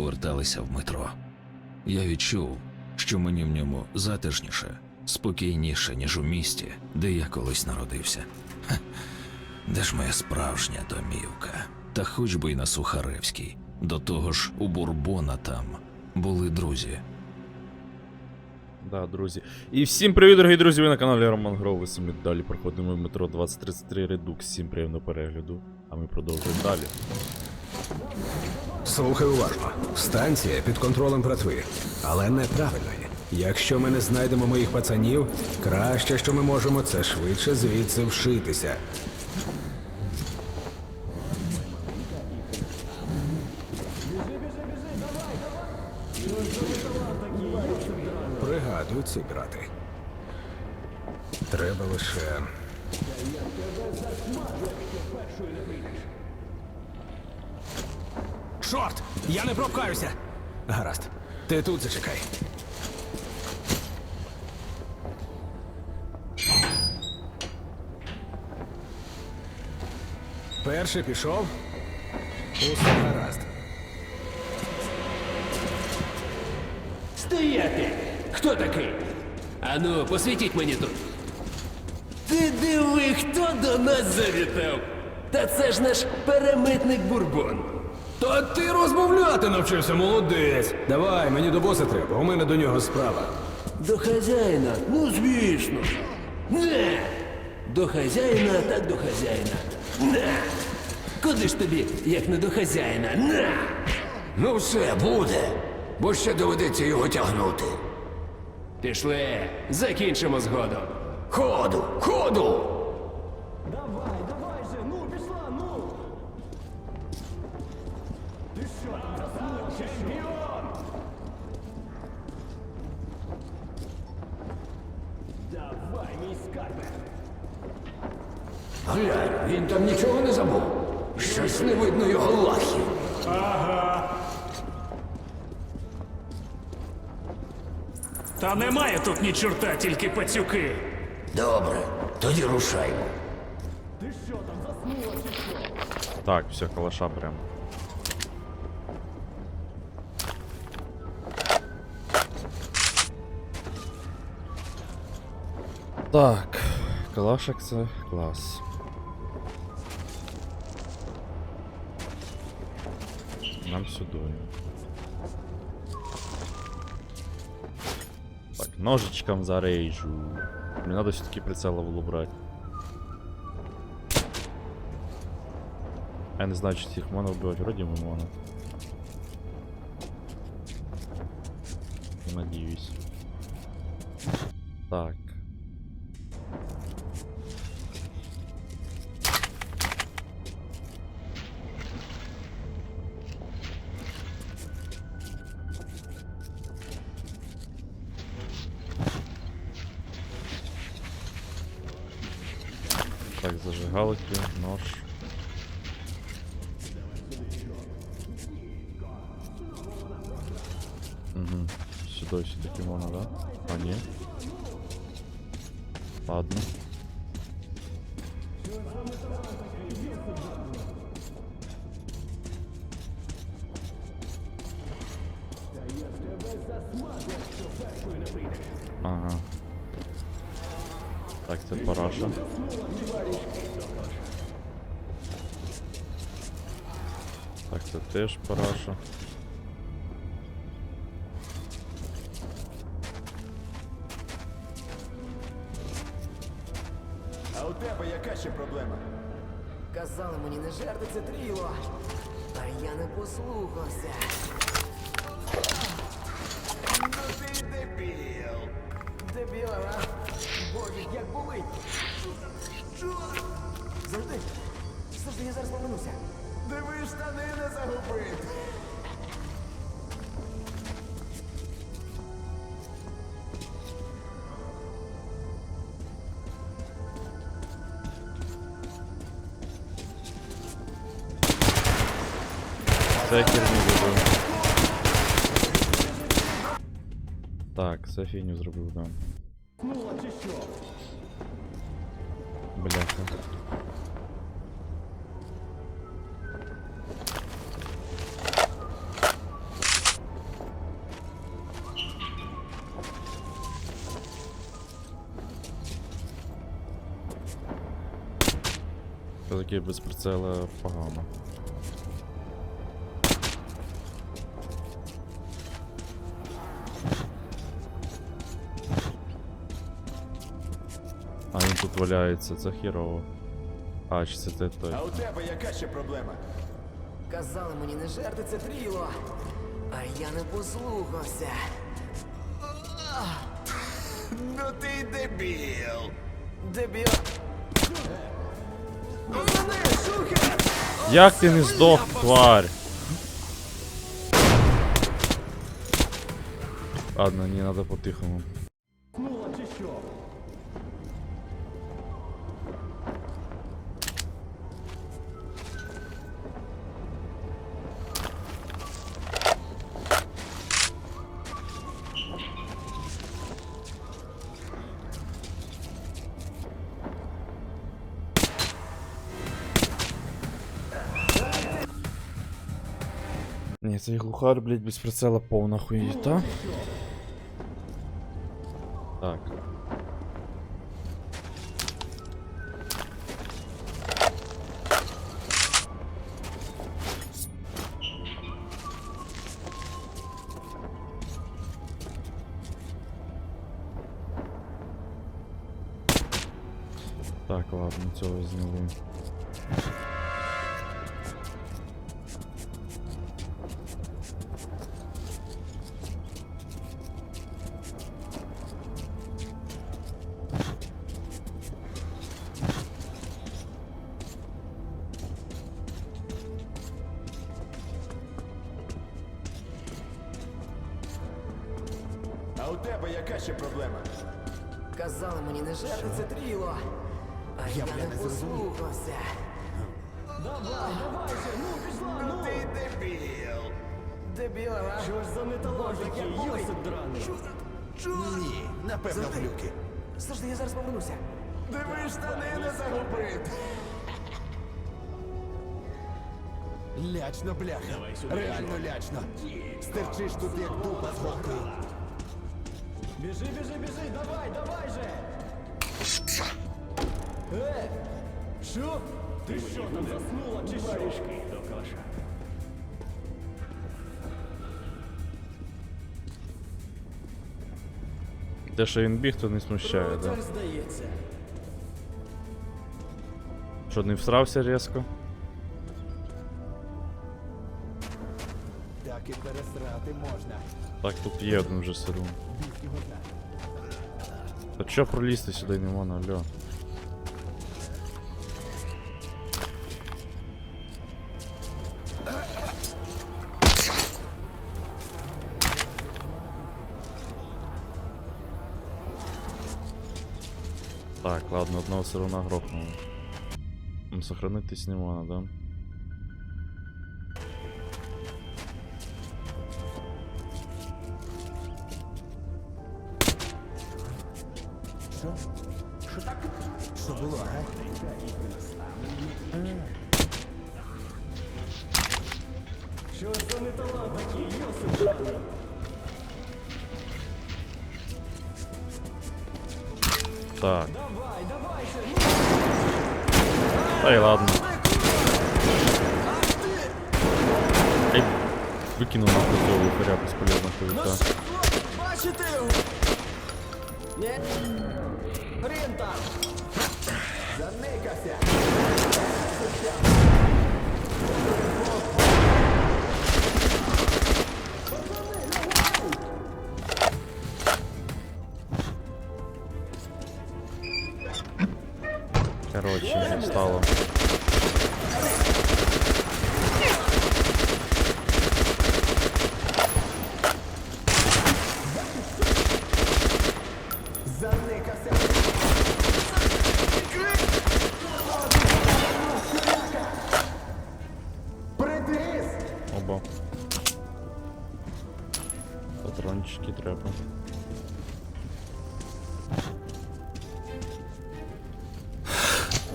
поверталися в метро. Я відчув, що мені в ньому затишніше, спокійніше, ніж у місті, де я колись народився. Хе, де ж моя справжня домівка? Та хоч би й на Сухаревській. До того ж, у Бурбона там були друзі. Да, друзі. І всім привіт, дорогі друзі! Ви на каналі Роман Гров. Ми далі проходимо в метро 2033 Редукс. Всім приємного перегляду. А ми продовжуємо далі. Слухай уважно. Станція під контролем братви, але неправильної. Якщо ми не знайдемо моїх пацанів, краще, що ми можемо, це швидше звідси вшитися. Пригадую ці грати. Треба лише. Чорт! Я не пропкаюся! Гаразд. Ти тут зачекай. Перший пішов. Усе гаразд. Стояти! Хто такий? Ану, посвітіть мені тут. Ти диви, хто до нас завітав? Та це ж наш перемитник Бурбон. Та ти розмовляти навчився, молодець. Давай, мені до боса треба, у мене до нього справа. До хазяїна, ну звісно. Не! До хазяїна, так до хазяїна. На! Куди ж тобі, як не до хазяїна? На! Ну все, буде, бо ще доведеться його тягнути. Пішли, закінчимо згодом. Ходу, ходу! Чорта, тільки пацюки. Добре, тоді рушаймо. Так, все, калаша прям. Так, калашик це клас. Нам сюди. Ножичком зарейжу. Мне надо все-таки прицела було брати. Я не знаю, чи цих можна вбивати, вроді ми можна. Надіюсь. Так. Так, зажигалки, нож. Угу. сюда еще кімона, да? А, нет. Ладно. А у тебе яка ще проблема? Казали мені не жерти це тріло. А я не послухався. Ну ти дебіл. Дебіла, а? Боже, як болить. Що? Завжди. Завжди я зараз повернуся. Диви штани не загубив. це херню зробив. Так, це фігню зробив, да. Бляха. Козаки без прицела погано. Валяється, це хірово. А, чи це те той. А у тебе яка ще проблема? Казали мені не жерти це тріло. А я не послухався. Ну ти дебіл. Дебіл. Як ти не здох, тварь? Ладно, не надо по-тихому. Цей глухар, блядь, без прицела повна хуєта. Так. Так, ладно, цього зняли. Диви штани не загубив. Лячно, бляха. Реально лячно. Стерчиш тут як дупа з голкою. Біжи, біжи, біжи, давай, давай же! Е! Що? Ти що, там заснула чи що? до каша. Те, що він біг, то не смущає, да? Проводер, здається. Що не всрався різко? Так і пересрати можна. Так, тут є один вже сиду. Та чо пролізти сюди не можна, алло? Так, ладно, одного все равно грохнуло. М, Сохранитись не можна, да? Лухаря безполезно хуйта. Бачите його? Ні? Хрін там! Заникався.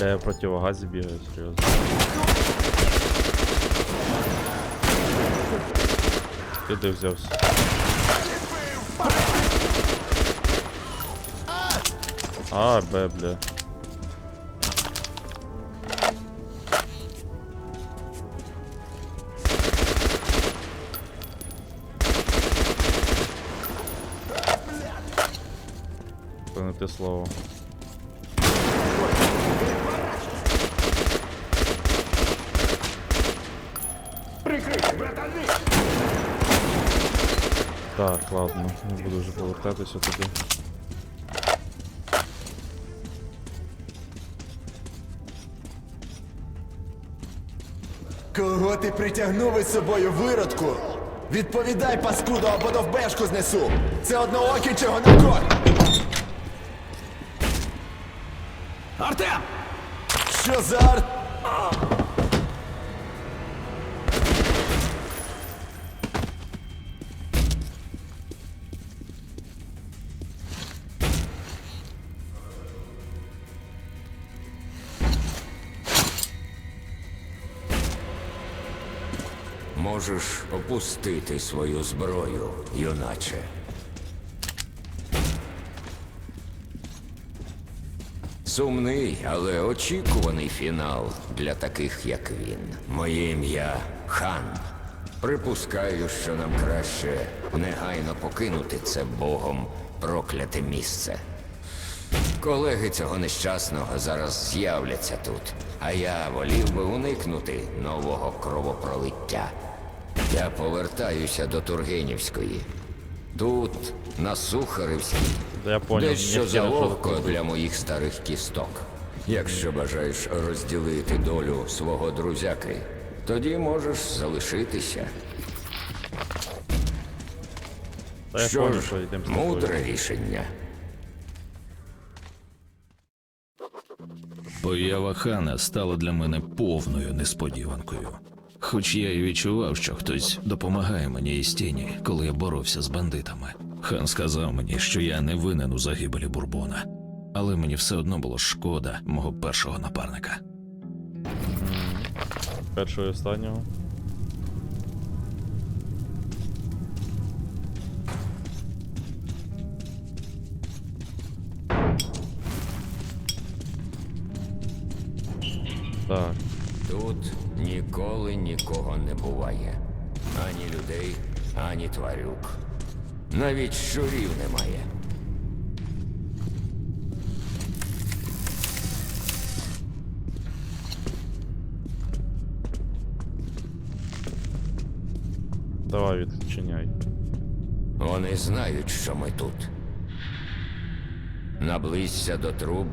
Бля, я в противогазі бігаю, серйозно. Ти де взявся? А, бе, бля. Ладно, не буду вже повертатися туди. Кого ти притягнув із собою виродку? Відповідай, паскудо, або довбешку знесу! Це одноокий чи гонокор? Артем! Що за арт? Можеш опустити свою зброю, юначе. Сумний, але очікуваний фінал для таких, як він. Моє ім'я Хан. Припускаю, що нам краще негайно покинути це богом прокляте місце. Колеги цього нещасного зараз з'являться тут, а я волів би уникнути нового кровопролиття. Я повертаюся до Тургенівської. Тут, на Сухаревській, Да я понял, дещо заловко для моїх старих кісток. Якщо бажаєш розділити долю свого друзяки, тоді можеш залишитися. Та я Що понял, ж, що мудре рішення. Поява хана стала для мене повною несподіванкою. Хоч я і відчував, що хтось допомагає мені із тіні, коли я боровся з бандитами. Хан сказав мені, що я не винен у загибелі Бурбона, але мені все одно було шкода мого першого напарника. Першого і останнього. Так, ніколи нікого не буває. Ані людей, ані тварюк. Навіть щурів немає. давай відчиняй. Вони знають, що ми тут. Наблизься до труб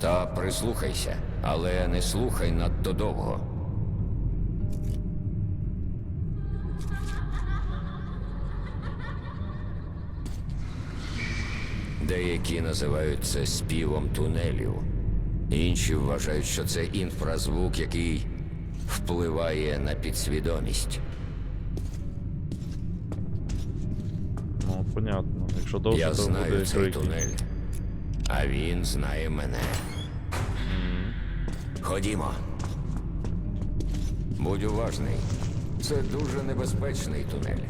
та прислухайся, але не слухай надто довго. Деякі називають це співом тунелів. Інші вважають, що це інфразвук, який впливає на підсвідомість. Ну, понятно. Якщо довше, Я то знаю буде цей крики. тунель, а він знає мене. Ходімо. Будь уважний. Це дуже небезпечний тунель.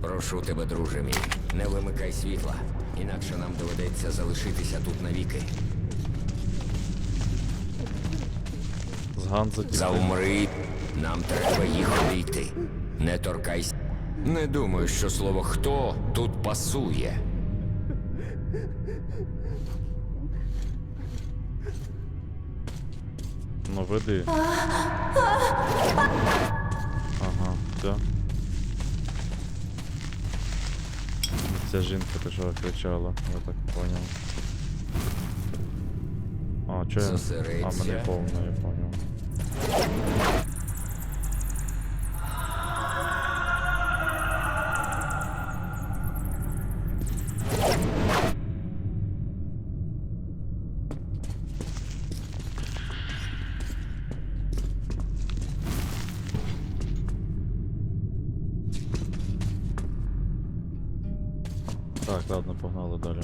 Прошу тебе, друже мій, не вимикай світла, інакше нам доведеться залишитися тут навіки. З Ганза. Заумри, нам треба їх обійти. Не торкайся. Не думаю, що слово хто тут пасує. Ну, веди. Ага, все. Ця жінка те, що кричала, я так понял. А, я? А, мене повно, я понял. Так, ладно, погнали далі.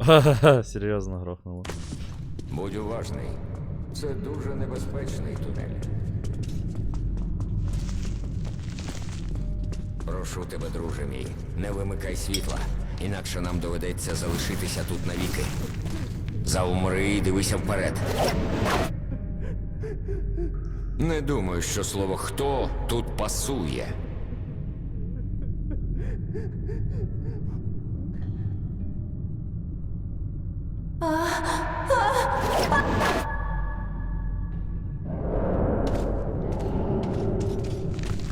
Ха-ха-ха, серйозно грохнуло. Будь уважний. Це дуже небезпечний тунель. Прошу тебе, друже мій, не вимикай світла, інакше нам доведеться залишитися тут навіки. Заумри і дивися вперед. Не думаю, що слово хто тут пасує.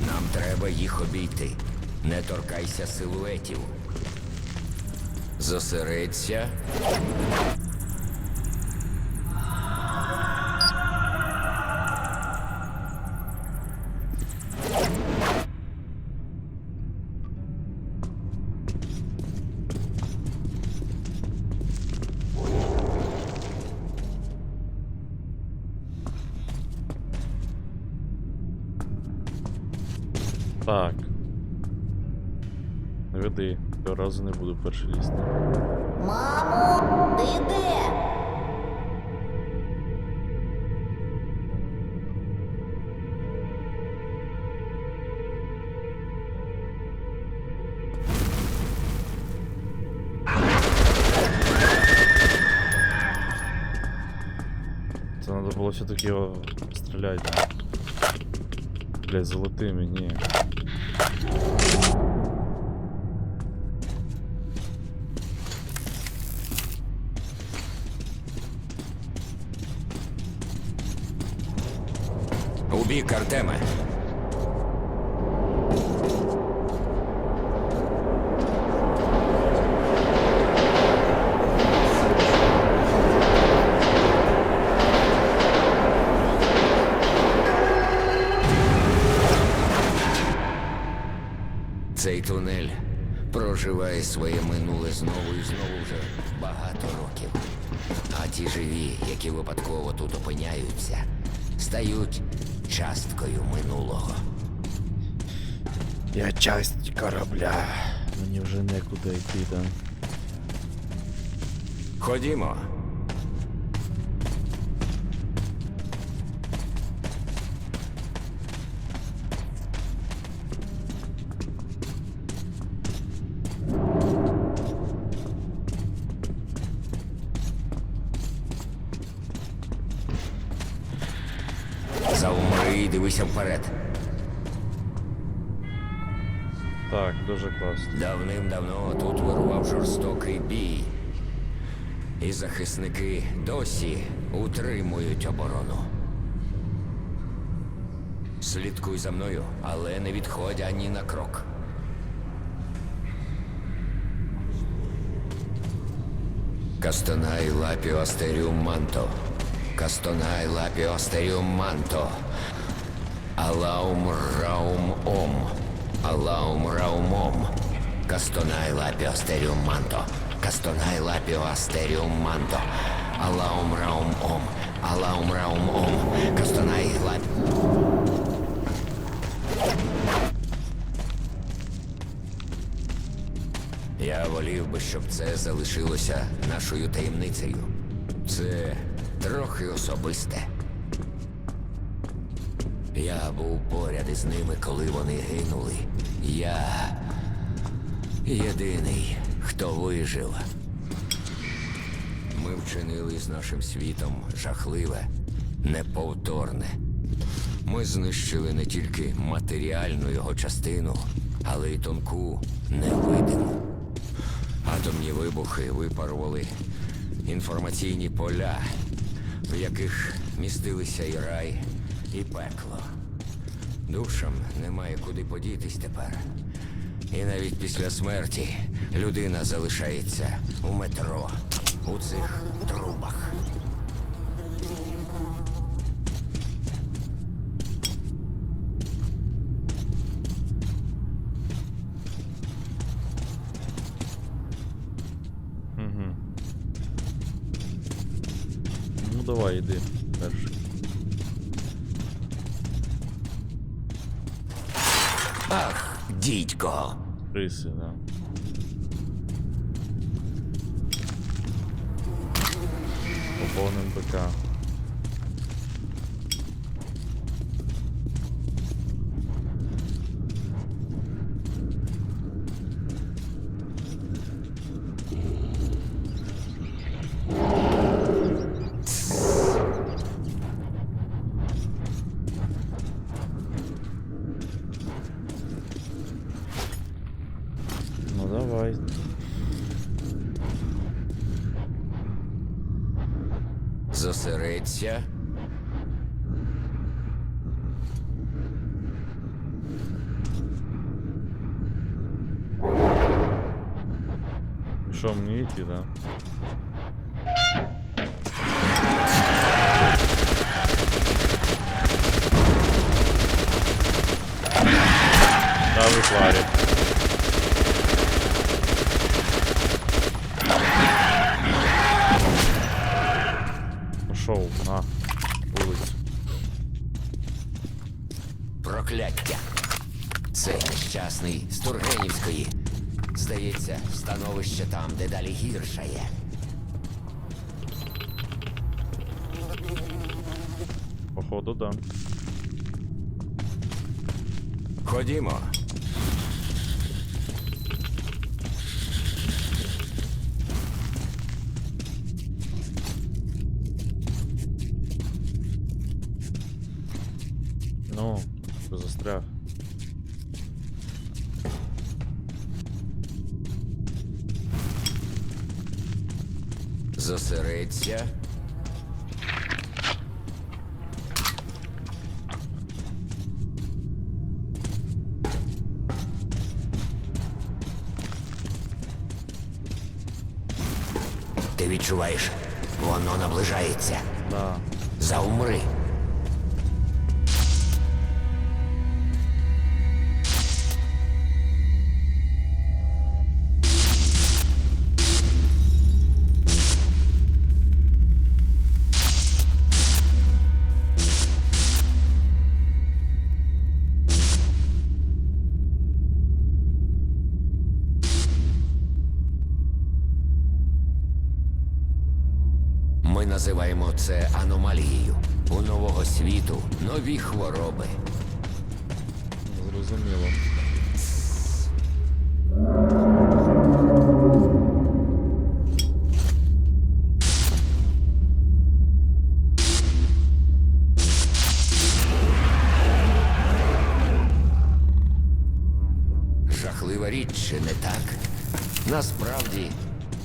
Нам треба їх обійти. Не торкайся силуетів. Зосередься. разу не буду перший лізти. Мамо, ти де? Це треба було все-таки його стріляти. да? Блять, золотими, ні. Бік Артеме. Цей тунель проживає своє минуле знову і знову вже багато років. А ті живі, які випадково тут опиняються, стають часткою минулого. Я часть корабля. Мені вже некуди йти, да. Ходімо. Жорстокий бій. І захисники досі утримують оборону. Слідкуй за мною, але не відходь ані на крок. Кастонай лапіо астеріум манто. Кастонай лапіо астеріум манто. Алаум раум ом. Алаум раум ом. Кастонай лапіо астеріум манто. Кастонай лапіо астеріум манто. Алаум раум ом. Алаум раум ом. Кастонай лапіо... Я волів би, щоб це залишилося нашою таємницею. Це трохи особисте. Я був поряд із ними, коли вони гинули. Я єдиний, хто вижив. Ми вчинили з нашим світом жахливе, неповторне. Ми знищили не тільки матеріальну його частину, але й тонку, невидиму. Атомні вибухи випарували інформаційні поля, в яких містилися і рай, і пекло. Душам немає куди подітись тепер. І навіть після смерті людина залишається у метро, у цих трубах. Угу. Ну давай, йди перший. Ах, дідько! Риси, да. Поповним БК. Давай. Зосередься. Що, мені йти, да? Да, ви тварі. Походу, да. Ходімо. Заумри. Світу нові хвороби. Зрозуміло. Жахлива річ, чи не так? Насправді,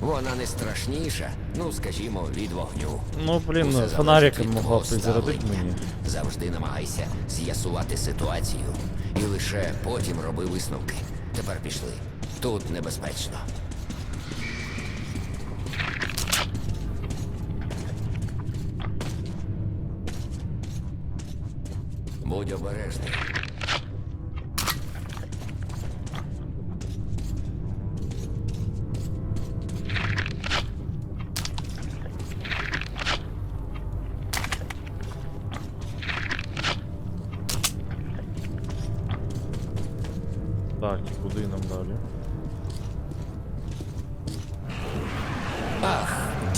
вона не страшніша, ну скажімо, від вогню. Ну, блін, Усе залежить фонарик від могла твого б ставлення. мені. Завжди намагайся з'ясувати ситуацію. І лише потім роби висновки. Тепер пішли. Тут небезпечно. Будь обережний.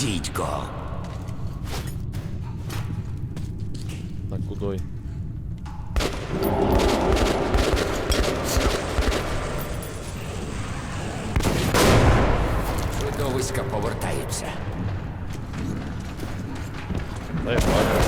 Дідько. Так, кудой. Видовиська повертаються. Дай бачу.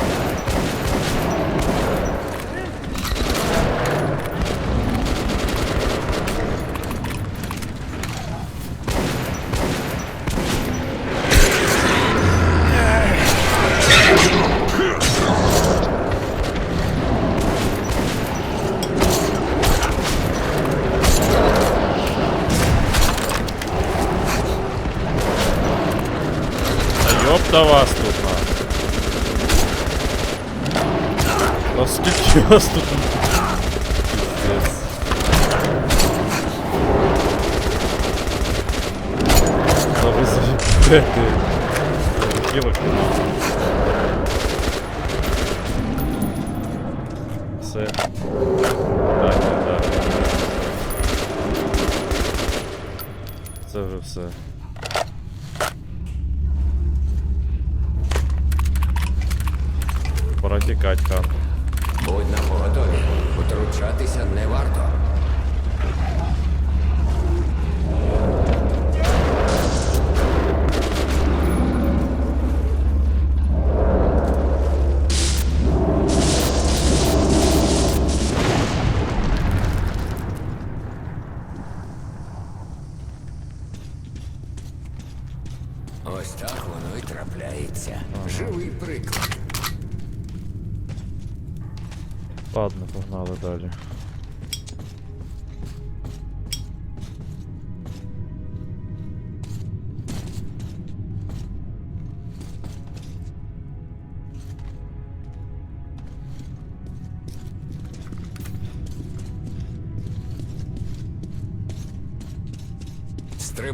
Та ёпта вас тут на. Та скільки вас тут? Пиздец. Та ви заїбете. Хілок нема. Все. Так, так, так. Це вже все. Пора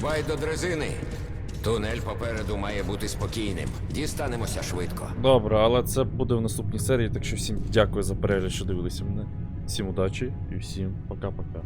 Стрибай до дрезини. Тунель попереду має бути спокійним. Дістанемося швидко. Добре, але це буде в наступній серії, так що всім дякую за перегляд, що дивилися мене. Всім удачі і всім пока-пока.